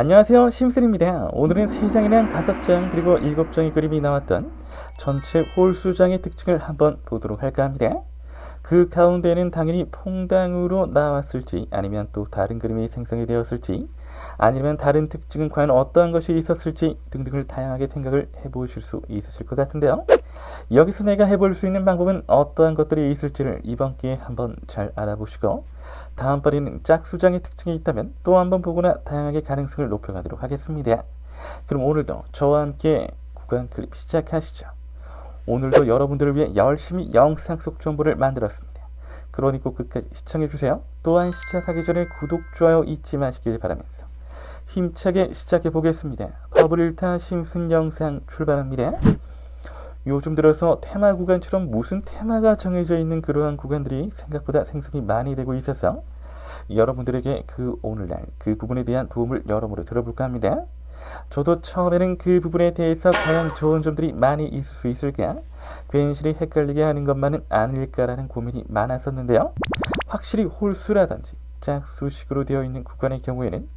안녕하세요. 심슨입니다. 오늘은 3장이랑 5장 그리고 7장의 그림이 나왔던 전체 홀수장의 특징을 한번 보도록 할까 합니다. 그 가운데는 당연히 퐁당으로 나왔을지 아니면 또 다른 그림이 생성이 되었을지 아니면 다른 특징은 과연 어떠한 것이 있었을지 등등을 다양하게 생각을 해보실 수 있으실 것 같은데요. 여기서 내가 해볼 수 있는 방법은 어떠한 것들이 있을지를 이번 기회에 한번 잘 알아보시고 다음 번에는 짝수장의 특징이 있다면 또 한 번 보거나 다양하게 가능성을 높여가도록 하겠습니다. 그럼 오늘도 저와 함께 구간 클립 시작하시죠. 오늘도 여러분들을 위해 열심히 영상 속 정보를 만들었습니다. 그러니 꼭 끝까지 시청해주세요. 또한 시작하기 전에 구독, 좋아요 잊지 마시길 바라면서 힘차게 시작해 보겠습니다. 퍼블일타 심슨 영상 출발합니다. 요즘 들어서 테마 구간처럼 무슨 테마가 정해져 있는 그러한 구간들이 생각보다 생성이 많이 되고 있어서 여러분들에게 그 오늘날 그 부분에 대한 도움을 여러모로 들어볼까 합니다. 저도 처음에는 그 부분에 대해서 과연 좋은 점들이 많이 있을 수 있을까? 괜시리 헷갈리게 하는 것만은 아닐까라는 고민이 많았었는데요. 확실히 홀수라든지 짝수식으로 되어 있는 구간의 경우에는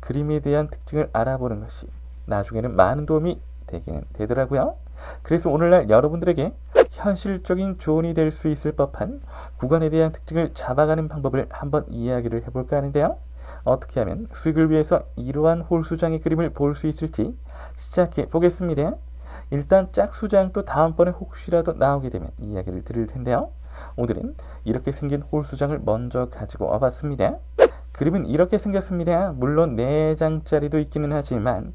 그림에 대한 특징을 알아보는 것이 나중에는 많은 도움이 되기는 되더라고요. 그래서 오늘날 여러분들에게 현실적인 조언이 될 수 있을 법한 구간에 대한 특징을 잡아가는 방법을 한번 이야기를 해볼까 하는데요. 어떻게 하면 수익을 위해서 이러한 홀수장의 그림을 볼 수 있을지 시작해 보겠습니다. 일단 짝수장도 다음번에 혹시라도 나오게 되면 이야기를 드릴 텐데요. 오늘은 이렇게 생긴 홀수장을 먼저 가지고 와봤습니다. 그림은 이렇게 생겼습니다. 물론 4장짜리도 있기는 하지만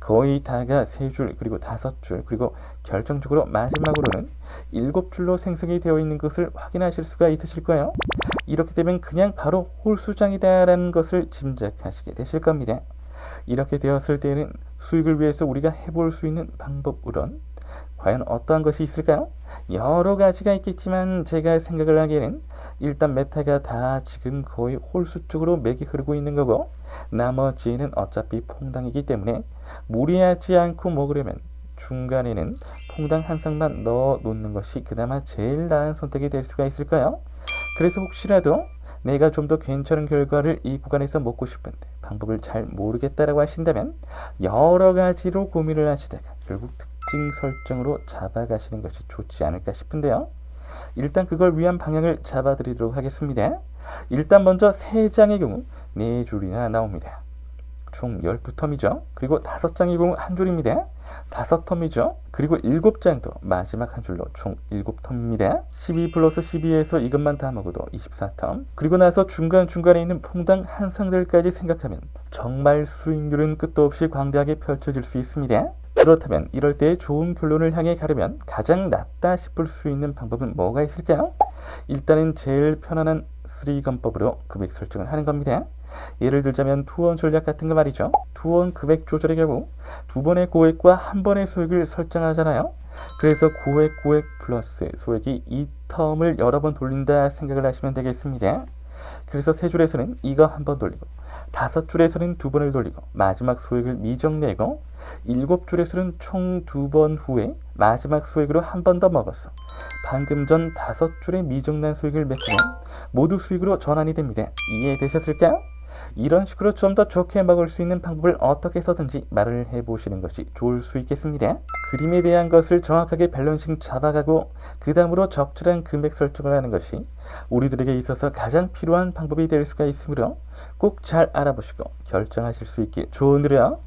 거의 다가 세 줄 그리고 다섯 줄 그리고 결정적으로 마지막으로는 일곱 줄로 생성이 되어 있는 것을 확인하실 수가 있으실 거예요. 이렇게 되면 그냥 바로 홀수장이다라는 것을 짐작하시게 되실 겁니다. 이렇게 되었을 때는 수익을 위해서 우리가 해볼 수 있는 방법으론 과연 어떠한 것이 있을까요? 여러 가지가 있겠지만 제가 생각을 하기에는 일단 메타가 다 지금 거의 홀수 쪽으로 맥이 흐르고 있는 거고 나머지는 어차피 퐁당이기 때문에 무리하지 않고 먹으려면 중간에는 퐁당 한 쌍만 넣어 놓는 것이 그나마 제일 나은 선택이 될 수가 있을까요? 그래서 혹시라도 내가 좀 더 괜찮은 결과를 이 구간에서 먹고 싶은데 방법을 잘 모르겠다라고 하신다면 여러 가지로 고민을 하시다가 결국 특징 설정으로 잡아가시는 것이 좋지 않을까 싶은데요. 일단 그걸 위한 방향을 잡아드리도록 하겠습니다. 일단 먼저 3장의 경우 4줄이나 나옵니다. 총 12텀이죠. 그리고 5장의 경우 한 줄입니다. 5텀이죠. 그리고 7장도 마지막 한 줄로 총 7텀입니다. 12 플러스 12에서 이것만 다 먹어도 24텀. 그리고 나서 중간중간에 있는 퐁당 한 상들까지 생각하면 정말 수익률은 끝도 없이 광대하게 펼쳐질 수 있습니다. 그렇다면 이럴 때 좋은 결론을 향해 가려면 가장 낫다 싶을 수 있는 방법은 뭐가 있을까요? 일단은 제일 편안한 3건법으로 금액 설정을 하는 겁니다. 예를 들자면 투원 전략 같은 거 말이죠. 투원 금액 조절의 경우 두 번의 고액과 한 번의 소액을 설정하잖아요. 그래서 고액 고액 플러스 소액이 이 텀을 여러 번 돌린다 생각을 하시면 되겠습니다. 그래서 세 줄에서는 이거 한 번 돌리고 다섯 줄에서는 두 번을 돌리고 마지막 소액을 미정 내고 일곱 줄에서는 총두 번 후에 마지막 소액으로 한 번 더 먹었어. 방금 전 다섯 줄의 미정난 수익을 메꾸면 모두 수익으로 전환이 됩니다. 이해되셨을까요? 이런 식으로 좀 더 좋게 먹을 수 있는 방법을 어떻게 해서든지 말을 해보시는 것이 좋을 수 있겠습니다. 그림에 대한 것을 정확하게 밸런싱 잡아가고 그 다음으로 적절한 금액 설정을 하는 것이 우리들에게 있어서 가장 필요한 방법이 될 수가 있으므로 꼭 잘 알아보시고 결정하실 수 있길 조언드려요.